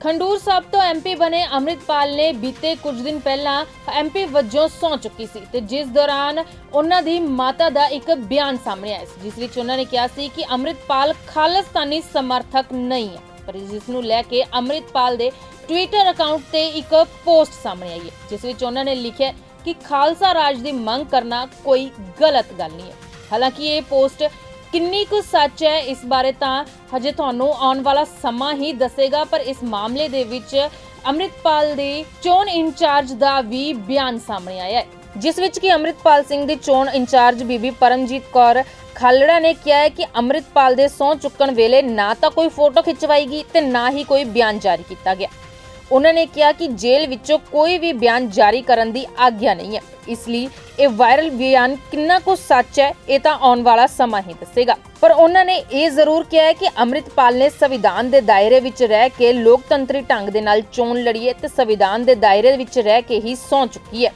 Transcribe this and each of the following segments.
ਖੰਡੂਰ ਸਾਹਿਬ ਤੋਂ ਐਮਪੀ ਬਣੇ ਅੰਮ੍ਰਿਤਪਾਲ ਨੇ ਬੀਤੇ ਕੁਝ ਦਿਨ ਪਹਿਲਾਂ ਐਮਪੀ ਵਜੋਂ ਸਹੁੰ ਚੁੱਕੀ ਸੀ ਤੇ ਜਿਸ ਦੌਰਾਨ ਉਹਨਾਂ ਦੀ ਮਾਤਾ ਦਾ ਇੱਕ ਬਿਆਨ ਸਾਹਮਣੇ ਆਇਆ ਸੀ, ਜਿਸ ਵਿੱਚ ਉਹਨਾਂ ਨੇ ਕਿਹਾ ਸੀ ਕਿ ਅੰਮ੍ਰਿਤਪਾਲ ਖਾਲਿਸਤਾਨੀ ਸਮਰਥਕ ਨਹੀਂ ਹੈ, ਪਰ ਜਿਸ ਨੂੰ ਲੈ ਕੇ ਅੰਮ੍ਰਿਤਪਾਲ ਦੇ ਟਵਿੱਟਰ ਅਕਾਊਂਟ ਤੇ ਇੱਕ ਪੋਸਟ ਸਾਹਮਣੇ ਆਈ ਹੈ, ਜਿਸ ਵਿੱਚ ਉਹਨਾਂ ਨੇ ਲਿਖਿਆ ਕਿ ਖਾਲਸਾ ਰਾਜ ਦੀ ਮੰਗ ਕਰਨਾ ਕੋਈ ਗਲਤ ਗੱਲ ਨਹੀਂ ਹੈ। ਹਾਲਾਂਕਿ ਇਹ ਪੋਸਟ ਕਿੰਨੀ ਕੁ ਸੱਚ ਹੈ ਇਸ ਬਾਰੇ ਤਾਂ ਹਜੇ ਤੁਹਾਨੂੰ ਆਉਣ ਵਾਲਾ ਸਮਾਂ ਹੀ ਦੱਸੇਗਾ, ਪਰ ਇਸ ਮਾਮਲੇ ਦੇ ਵਿੱਚ ਅੰਮ੍ਰਿਤਪਾਲ ਦੇ ਚੋਣ ਇੰਚਾਰਜ ਦਾ ਵੀ ਬਿਆਨ ਸਾਹਮਣੇ ਆਇਆ ਹੈ, ਜਿਸ ਵਿੱਚ ਕਿ ਅੰਮ੍ਰਿਤਪਾਲ ਸਿੰਘ ਦੇ ਚੋਣ ਇੰਚਾਰਜ ਬੀਬੀ ਪਰਮਜੀਤ ਕੌਰ ਖਾਲੜਾ ਨੇ ਕਿਹਾ ਹੈ ਕਿ ਅੰਮ੍ਰਿਤਪਾਲ ਦੇ ਸਹੁੰ ਚੁੱਕਣ ਵੇਲੇ ਨਾ ਤਾਂ ਕੋਈ ਫੋਟੋ ਖਿਚਵਾਈ ਤੇ ਨਾ ਹੀ ਕੋਈ ਬਿਆਨ ਜਾਰੀ ਕੀਤਾ ਗਿਆ। ਉਹਨਾਂ ਨੇ ਕਿਹਾ ਕਿ ਜੇਲ੍ਹ ਵਿੱਚੋਂ ਕੋਈ ਵੀ ਬਿਆਨ ਜਾਰੀ ਕਰਨ ਦੀ ਆਗਿਆ ਨਹੀਂ ਹੈ। ਇਸ ਲਈ ਇਹ ਵਾਇਰਲ ਬਿਆਨ ਕਿੰਨਾ ਕੁ ਸੱਚ ਹੈ, ਇਹ ਤਾਂ ਆਉਣ ਵਾਲਾ ਸਮਾਂ ਹੀ ਦੱਸੇਗਾ। ਪਰ ਉਹਨਾਂ ਨੇ ਇਹ ਜ਼ਰੂਰ ਕਿਹਾ ਹੈ ਕਿ ਅੰਮ੍ਰਿਤਪਾਲ ਨੇ ਸੰਵਿਧਾਨ ਦੇ ਦਾਇਰੇ ਵਿੱਚ ਰਹਿ ਕੇ ਲੋਕਤੰਤਰੀ ਢੰਗ ਦੇ ਨਾਲ ਚੋਣ ਲੜੀ ਹੈ ਤੇ ਸੰਵਿਧਾਨ ਦੇ ਦਾਇਰੇ ਵਿੱਚ ਰਹਿ ਕੇ ਹੀ ਸਹੁੰ ਚੁੱਕੀ ਹੈ।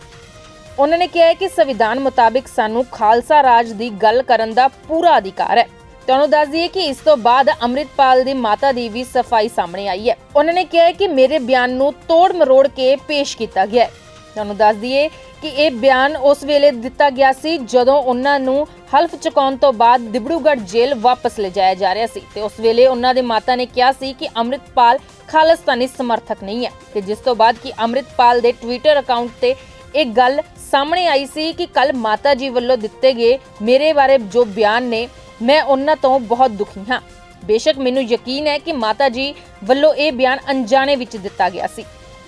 ਉਹਨਾਂ ਨੇ ਕਿਹਾ ਹੈ ਕਿ ਸੰਵਿਧਾਨ ਮੁਤਾਬਿਕ ਸਾਨੂੰ ਖਾਲਸਾ ਰਾਜ ਦੀ ਗੱਲ ਕਰਨ ਦਾ ਪੂਰਾ ਅਧਿਕਾਰ ਹੈ। ਤੁਹਾਨੂੰ ਦੱਸ ਦਈਏ ਕਿ ਇਸ ਤੋਂ ਬਾਅਦ ਅੰਮ੍ਰਿਤਪਾਲ ਦੀ ਮਾਤਾ ਦੀ ਵੀ ਸਫ਼ਾਈ ਸਾਹਮਣੇ ਆਈ ਹੈ। ਉਹਨਾਂ ਨੇ ਕਿਹਾ ਕਿ ਮੇਰੇ ਬਿਆਨ ਨੂੰ ਤੋੜ ਮਰੋੜ ਕੇ ਪੇਸ਼ ਕੀਤਾ ਗਿਆ ਹੈ। ਤੁਹਾਨੂੰ ਦੱਸ ਦਈਏ ਕਿ ਇਹ ਬਿਆਨ ਉਸ ਵੇਲੇ ਦਿੱਤਾ ਗਿਆ ਸੀ ਜਦੋਂ ਉਹਨਾਂ ਨੂੰ ਹਲਫ ਚੁਕਾਉਣ ਤੋਂ ਬਾਅਦ ਦਿਬੜੂਗੜ੍ਹ ਜੇਲ੍ਹ ਵਾਪਸ ਲਿਜਾਇਆ ਜਾ ਰਿਹਾ ਸੀ ਤੇ ਉਸ ਵੇਲੇ ਉਹਨਾਂ ਦੇ ਮਾਤਾ ਨੇ ਕਿਹਾ ਸੀ ਕਿ ਅੰਮ੍ਰਿਤਪਾਲ ਖਾਲਸਤਾਨੀ ਸਮਰਥਕ ਨਹੀਂ ਹੈ ਤੇ ਜਿਸ ਤੋਂ ਬਾਅਦ ਕਿ ਅੰਮ੍ਰਿਤਪਾਲ ਦੇ ਟਵਿੱਟਰ ਅਕਾਊਂਟ ਤੇ ਇਹ ਗੱਲ ਸਾਹਮਣੇ ਆਈ ਸੀ ਕਿ ਕੱਲ ਮਾਤਾ ਜੀ ਵੱਲੋਂ ਦਿੱਤੇ ਗਏ ਮੇਰੇ ਬਾਰੇ ਜੋ ਬਿਆਨ ਨੇ ਮੈਂ ਉਹਨਾਂ ਤੋਂ ਬਹੁਤ ਦੁਖੀ ਹਾਂ। ਬੇਸ਼ੱਕ ਮੈਨੂੰ ਯਕੀਨ ਹੈ ਕਿ ਮਾਤਾ ਜੀ ਵੱਲੋਂ ਇਹ ਬਿਆਨ ਅਣਜਾਣੇ ਵਿੱਚ ਦਿੱਤਾ ਗਿਆ ਸੀ।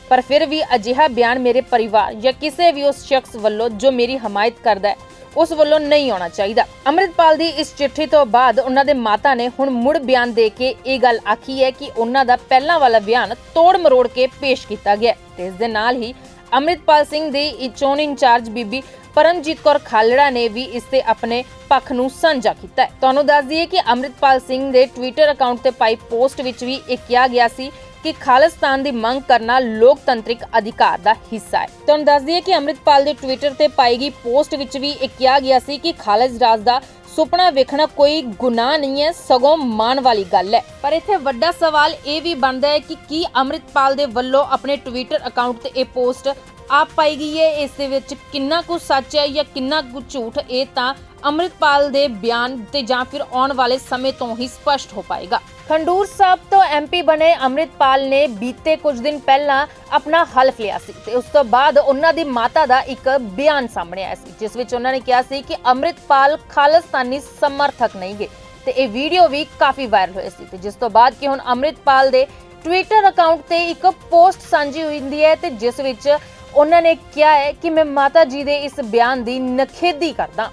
ਪਰ ਫਿਰ ਵੀ ਅਜਿਹਾ ਬਿਆਨ ਮੇਰੇ ਪਰਿਵਾਰ ਜਾਂ ਕਿਸੇ ਵੀ ਉਸ ਸ਼ਖਸ ਵੱਲੋਂ ਜੋ ਮੇਰੀ ਹਮਾਇਤ ਕਰਦਾ ਹੈ, ਉਸ ਵੱਲੋਂ ਨਹੀਂ ਆਉਣਾ ਚਾਹੀਦਾ। ਅੰਮ੍ਰਿਤਪਾਲ ਦੀ ਇਸ ਚਿੱਠੀ ਤੋਂ ਬਾਅਦ ਉਹਨਾਂ ਦੇ ਮਾਤਾ ਨੇ ਹੁਣ ਮੁੜ ਬਿਆਨ ਦੇ ਕੇ ਇਹ ਗੱਲ ਆਖੀ ਹੈ ਕਿ ਉਹਨਾਂ ਦਾ ਪਹਿਲਾਂ ਵਾਲਾ ਬਿਆਨ ਤੋੜ ਮਰੋੜ ਕੇ ਪੇਸ਼ ਕੀਤਾ ਗਿਆ ਤੇ ਇਸ ਦੇ ਨਾਲ ਹੀ ਅੰਮ੍ਰਿਤਪਾਲ ਸਿੰਘ ਦੇ ਇਹ ਇੰਚਾਰਜ ਬੀਬੀ ਪਰਮਜੀਤ ਕੌਰ ਖਾਲੜਾ ਨੇ ਵੀ ਇਸ ਤੇ ਆਪਣੇ ਪੱਖ ਨੂੰ ਸਾਂਝਾ ਕੀਤਾ ਹੈ। ਤੁਹਾਨੂੰ ਦੱਸ ਦਈਏ ਕਿ ਅੰਮ੍ਰਿਤਪਾਲ ਸਿੰਘ ਦੇ ਟਵਿੱਟਰ ਅਕਾਊਂਟ ਤੇ ਪਾਈ ਪੋਸਟ ਵਿੱਚ ਵੀ ਇਹ ਕਿਹਾ ਗਿਆ ਸੀ ਕਿ ਖਾਲਿਸਤਾਨ ਦੀ ਮੰਗ ਕਰਨਾ ਲੋਕਤੰਤਰਿਕ ਅਧਿਕਾਰ ਦਾ ਹਿੱਸਾ ਹੈ। ਤੁਹਾਨੂੰ ਦੱਸ ਦਈਏ ਕਿ ਅੰਮ੍ਰਿਤਪਾਲ ਦੇ ਟਵਿੱਟਰ ਤੇ ਪਾਈ ਗਈ ਪੋਸਟ ਵਿੱਚ ਵੀ ਇਹ ਕਿਹਾ ਗਿਆ ਸੀ ਕਿ ਖਾਲਿਸ ਰਾਜ ਦਾ ਸੁਪਨਾ ਵੇਖਣਾ ਕੋਈ ਗੁਨਾਹ ਨਹੀਂ ਹੈ, ਸਗੋਂ ਮਾਣ ਵਾਲੀ ਗੱਲ ਹੈ। ਪਰ ਇੱਥੇ ਵੱਡਾ ਸਵਾਲ ਇਹ ਵੀ ਬਣਦਾ ਹੈ ਕਿ ਕੀ ਅੰਮ੍ਰਿਤਪਾਲ ਦੇ ਵੱਲੋਂ ਆਪਣੇ ਟਵਿੱਟਰ ਅਕਾਊਂਟ ਤੇ ਇਹ ਪੋਸਟ ਆਪ ਪਾਈ ਗਈ ਹੈ? ਇਸ ਦੇ ਵਿੱਚ ਕਿੰਨਾ ਕੁ ਸੱਚ ਹੈ ਜਾਂ ਕਿੰਨਾ ਕੁ ਝੂਠ? ਇਹ ਤਾਂ ਅੰਮ੍ਰਿਤਪਾਲ ਦੇ ਬਿਆਨ ਤੇ ਜਾਂ ਫਿਰ ਆਉਣ ਵਾਲੇ ਸਮੇਂ ਤੋਂ ਹੀ ਸਪਸ਼ਟ ਹੋ ਪਾਏਗਾ। ਖੰਡੂਰ ਸਾਹਿਬ ਤੋਂ ਐਮਪੀ ਬਣੇ ਅੰਮ੍ਰਿਤਪਾਲ ਨੇ ਬੀਤੇ ਕੁਝ ਦਿਨ ਪਹਿਲਾਂ ਆਪਣਾ ਹਲਫ ਲਿਆ ਸੀ ਤੇ ਉਸ ਤੋਂ ਬਾਅਦ ਉਹਨਾਂ ਦੀ ਮਾਤਾ ਦਾ ਇੱਕ ਬਿਆਨ ਸਾਹਮਣੇ ਆਇਆ ਸੀ, ਜਿਸ ਵਿੱਚ ਉਹਨਾਂ ਨੇ ਕਿਹਾ ਸੀ ਕਿ ਅੰਮ੍ਰਿਤਪਾਲ ਖਾਲਿਸਤਾਨੀ ਸਮਰਥਕ ਨਹੀਂ ਗੇ ਤੇ ਇਹ ਵੀਡੀਓ ਵੀ ਕਾਫੀ ਵਾਇਰਲ ਹੋਈ ਸੀ ਤੇ ਜਿਸ ਤੋਂ ਬਾਅਦ ਕਿ ਹੁਣ ਅੰਮ੍ਰਿਤਪਾਲ ਦੇ ਟਵਿੱਟਰ ਅਕਾਊਂਟ ਤੇ ਇੱਕ ਪੋਸਟ ਸਾਂਝੀ ਹੁੰਦੀ ਹੈ ਤੇ ਜਿਸ ਵਿੱਚ ਉਹਨਾਂ ਨੇ ਕਿਹਾ ਹੈ ਕਿ ਮੈਂ ਮਾਤਾ ਜੀ ਦੇ ਇਸ ਬਿਆਨ ਦੀ ਨਖੇਦੀ ਕਰਦਾ।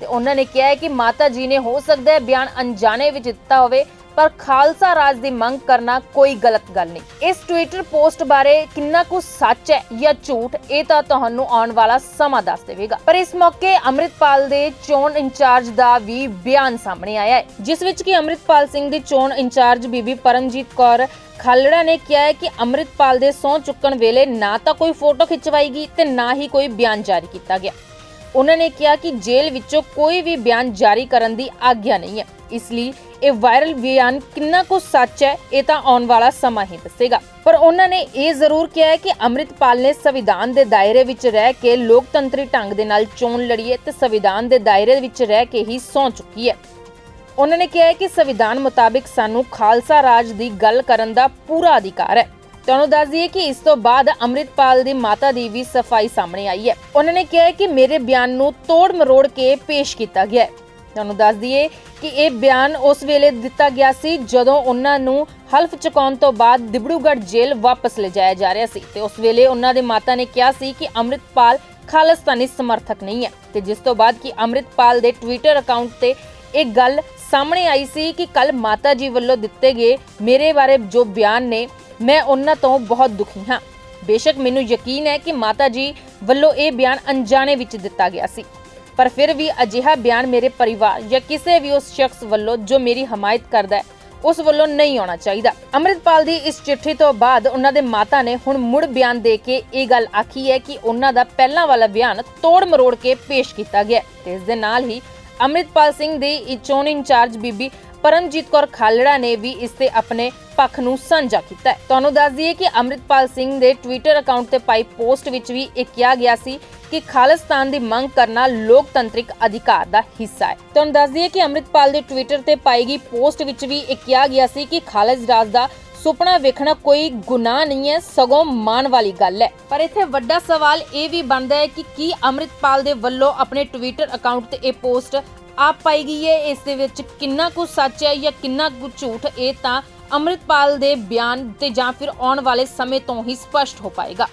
ਤੇ ਉਹਨਾਂ ਨੇ ਕਿਹਾ ਹੈ ਕਿ ਮਾਤਾ ਜੀ ਨੇ ਹੋ ਸਕਦਾ ਹੈ ਬਿਆਨ ਅਣਜਾਣੇ ਵਿੱਚ ਦਿੱਤਾ ਹੋਵੇ, ਪਰ ਖਾਲਸਾ ਰਾਜ ਦੀ ਮੰਗ ਕਰਨਾ ਕੋਈ ਗਲਤ ਗੱਲ ਨਹੀਂ। ਇਸ ਟਵਿੱਟਰ ਪੋਸਟ ਬਾਰੇ ਕਿੰਨਾ ਕੁ ਸੱਚ ਹੈ ਜਾਂ ਝੂਠ, ਇਹ ਤਾਂ ਤੁਹਾਨੂੰ ਆਉਣ ਵਾਲਾ ਸਮਾਂ ਦੱਸ ਦੇਵੇਗਾ। ਪਰ ਇਸ ਮੌਕੇ ਅੰਮ੍ਰਿਤਪਾਲ ਦੇ ਚੋਣ ਇੰਚਾਰਜ ਦਾ ਵੀ ਬਿਆਨ ਸਾਹਮਣੇ ਆਇਆ ਹੈ, ਜਿਸ ਵਿੱਚ ਕਿ ਅੰਮ੍ਰਿਤਪਾਲ ਸਿੰਘ ਦੀ ਚੋਣ ਇੰਚਾਰਜ ਬੀਬੀ ਪਰਮਜੀਤ ਕੌਰ ਖਾਲੜਾ ਨੇ ਕਿਹਾ ਹੈ ਕਿ ਅੰਮ੍ਰਿਤਪਾਲ ਦੇ ਸਹੁੰ ਚੁੱਕਣ ਵੇਲੇ ਨਾ ਤਾਂ ਕੋਈ ਫੋਟੋ ਖਿਚਵਾਈ ਤੇ ਨਾ ਹੀ ਕੋਈ ਬਿਆਨ ਜਾਰੀ ਕੀਤਾ ਗਿਆ। ਉਹਨਾਂ ਨੇ ਕਿਹਾ ਕਿ ਜੇਲ੍ਹ ਵਿੱਚੋਂ ਕੋਈ ਵੀ ਬਿਆਨ ਜਾਰੀ ਕਰਨ ਦੀ ਆਗਿਆ ਨਹੀਂ ਹੈ। ਇਸ ਲਈ ਇਹ ਵਾਇਰਲ ਬਿਆਨ ਕਿੰਨਾ ਕੁ ਸੱਚ ਹੈ, ਇਹ ਤਾਂ ਆਉਣ ਵਾਲਾ ਸਮਾਂ ਹੀ ਦੱਸੇਗਾ। ਪਰ ਉਹਨਾਂ ਨੇ ਇਹ ਜ਼ਰੂਰ ਕਿਹਾ ਹੈ ਕਿ ਅੰਮ੍ਰਿਤਪਾਲ ਨੇ ਸੰਵਿਧਾਨ ਦੇ ਦਾਇਰੇ ਵਿੱਚ ਰਹਿ ਕੇ ਲੋਕਤੰਤਰੀ ਢੰਗ ਦੇ ਨਾਲ ਚੋਣ ਲੜੀ ਹੈ ਤੇ ਸੰਵਿਧਾਨ ਦੇ ਦਾਇਰੇ ਵਿੱਚ ਰਹਿ ਕੇ ਹੀ ਸਹੁੰ ਚੁੱਕੀ ਹੈ। ਉਹਨਾਂ ਨੇ ਕਿਹਾ ਹੈ ਕਿ ਸੰਵਿਧਾਨ ਮੁਤਾਬਿਕ ਸਾਨੂੰ ਖਾਲਸਾ ਰਾਜ ਦੀ ਗੱਲ ਕਰਨ ਦਾ ਪੂਰਾ ਅਧਿਕਾਰ ਹੈ। ਤੁਹਾਨੂੰ ਦੱਸ ਦਈਏ ਕਿ ਇਸ ਤੋਂ ਬਾਅਦ ਅੰਮ੍ਰਿਤਪਾਲ ਦੀ ਮਾਤਾ ਦੀ ਵੀ ਸਫ਼ਾਈ ਸਾਹਮਣੇ ਆਈ ਹੈ। ਉਹਨਾਂ ਨੇ ਕਿਹਾ ਕਿ ਮੇਰੇ ਬਿਆਨ ਨੂੰ ਤੋੜ ਮਰੋੜ ਕੇ ਪੇਸ਼ ਕੀਤਾ ਗਿਆ ਹੈ। ਤੁਹਾਨੂੰ ਦੱਸ ਦਈਏ ਕਿ ਇਹ ਬਿਆਨ ਉਸ ਵੇਲੇ ਦਿੱਤਾ ਗਿਆ ਸੀ ਜਦੋਂ ਉਹਨਾਂ ਨੂੰ ਹਲਫ ਚੁਕਾਉਣ ਤੋਂ ਬਾਅਦ ਦਿਬੜੂਗੜ੍ਹ ਜੇਲ੍ਹ ਵਾਪਸ ਲਿਜਾਇਆ ਜਾ ਰਿਹਾ ਸੀ। ਤੇ ਉਸ ਵੇਲੇ ਉਹਨਾਂ ਦੇ ਮਾਤਾ ਨੇ ਕਿਹਾ ਸੀ ਕਿ ਅੰਮ੍ਰਿਤਪਾਲ ਖਾਲਿਸਤਾਨੀ ਸਮਰਥਕ ਨਹੀਂ ਹੈ। ਤੇ ਜਿਸ ਤੋਂ ਬਾਅਦ ਕਿ ਅੰਮ੍ਰਿਤਪਾਲ ਦੇ ਟਵਿੱਟਰ ਅਕਾਊਂਟ ਤੇ ਇਹ ਗੱਲ ਸਾਹਮਣੇ ਆਈ ਸੀ ਕਿ ਕੱਲ ਮਾਤਾ ਜੀ ਵੱਲੋਂ ਦਿੱਤੇ ਗਏ ਮੇਰੇ ਬਾਰੇ ਜੋ ਬਿਆਨ ਨੇ ਮੈਂ ਉਹਨਾਂ ਤੋਂ ਬਹੁਤ ਦੁਖੀ ਹਾਂ। ਬੇਸ਼ੱਕ ਮੈਨੂੰ ਯਕੀਨ ਹੈ ਕਿ ਮਾਤਾ ਜੀ ਵੱਲੋਂ ਇਹ ਬਿਆਨ ਅਣਜਾਣੇ ਵਿੱਚ ਦਿੱਤਾ ਗਿਆ ਸੀ। ਪਰ ਫਿਰ ਵੀ ਅਜਿਹਾ ਬਿਆਨ ਮੇਰੇ ਪਰਿਵਾਰ ਜਾਂ ਕਿਸੇ ਵੀ ਉਸ ਸ਼ਖਸ ਵੱਲੋਂ ਜੋ ਮੇਰੀ ਹਮਾਇਤ ਕਰਦਾ ਹੈ, ਉਸ ਵੱਲੋਂ ਨਹੀਂ ਆਉਣਾ ਚਾਹੀਦਾ। ਅੰਮ੍ਰਿਤਪਾਲ ਦੀ ਇਸ ਚਿੱਠੀ ਤੋਂ ਬਾਅਦ ਉਹਨਾਂ ਦੇ ਮਾਤਾ ਨੇ ਹੁਣ ਮੁੜ ਬਿਆਨ ਦੇ ਕੇ ਇਹ ਗੱਲ ਆਖੀ ਹੈ ਕਿ ਉਹਨਾਂ ਦਾ ਪਹਿਲਾਂ ਵਾਲਾ ਬਿਆਨ ਤੋੜ ਮਰੋੜ ਕੇ ਪੇਸ਼ ਕੀਤਾ ਗਿਆ ਤੇ ਇਸ ਦੇ ਨਾਲ ਹੀ ਅੰਮ੍ਰਿਤਪਾਲ ਸਿੰਘ ਦੇ ਚੋਣ ਇੰਚਾਰਜ ਬੀਬੀ ਪਰਮਜੀਤ ਕੌਰ ਖਾਲੜਾ ਨੇ ਵੀ ਇਸ ਤੇ ਆਪਣੇ ਪੱਖ ਨੂੰ ਸਾਂਝਾ ਕੀਤਾ ਹੈ। ਤੁਹਾਨੂੰ ਦੱਸ ਦਈਏ ਕਿ ਅੰਮ੍ਰਿਤਪਾਲ ਸਿੰਘ ਦੇ ਟਵਿੱਟਰ ਅਕਾਊਂਟ ਤੇ ਪਾਈ ਪੋਸਟ ਵਿੱਚ ਵੀ ਇਹ ਕਿਹਾ ਗਿਆ ਸੀ ਕਿ ਖਾਲਿਸਤਾਨ ਦੀ ਮੰਗ ਕਰਨਾ ਲੋਕਤੰਤਰਿਕ ਅਧਿਕਾਰ ਦਾ ਹਿੱਸਾ ਹੈ। ਤੁਹਾਨੂੰ ਦੱਸ ਦਈਏ ਕਿ ਅੰਮ੍ਰਿਤਪਾਲ ਦੇ ਟਵਿੱਟਰ ਤੇ ਪਾਈ ਗਈ ਪੋਸਟ ਵਿੱਚ ਵੀ ਇਹ ਕਿਹਾ ਗਿਆ ਸੀ ਕਿ ਖਾਲਿਦ ਰਾਜ ਦਾ ਸੁਪਨਾ ਵੇਖਣਾ ਕੋਈ ਗੁਨਾਹ ਨਹੀਂ ਹੈ, ਸਗੋਂ ਮਾਣ ਵਾਲੀ ਗੱਲ ਹੈ। ਪਰ ਇੱਥੇ ਵੱਡਾ ਸਵਾਲ ਇਹ ਵੀ ਬਣਦਾ ਹੈ ਕਿ ਕੀ ਅੰਮ੍ਰਿਤਪਾਲ ਦੇ ਵੱਲੋਂ ਆਪਣੇ ਟਵਿੱਟਰ ਅਕਾਊਂਟ ਤੇ ਇਹ ਪੋਸਟ ਆਪ ਪਾਈ ਗਈ ਹੈ? ਇਸ ਦੇ ਵਿੱਚ ਕਿੰਨਾ ਕੁ ਸੱਚ ਹੈ ਜਾਂ ਕਿੰਨਾ ਕੁ ਝੂਠ? ਇਹ ਤਾਂ ਅੰਮ੍ਰਿਤਪਾਲ ਦੇ ਬਿਆਨ ਤੇ ਜਾਂ ਫਿਰ ਆਉਣ ਵਾਲੇ ਸਮੇਂ ਤੋਂ ਹੀ ਸਪਸ਼ਟ ਹੋ ਪਾਏਗਾ।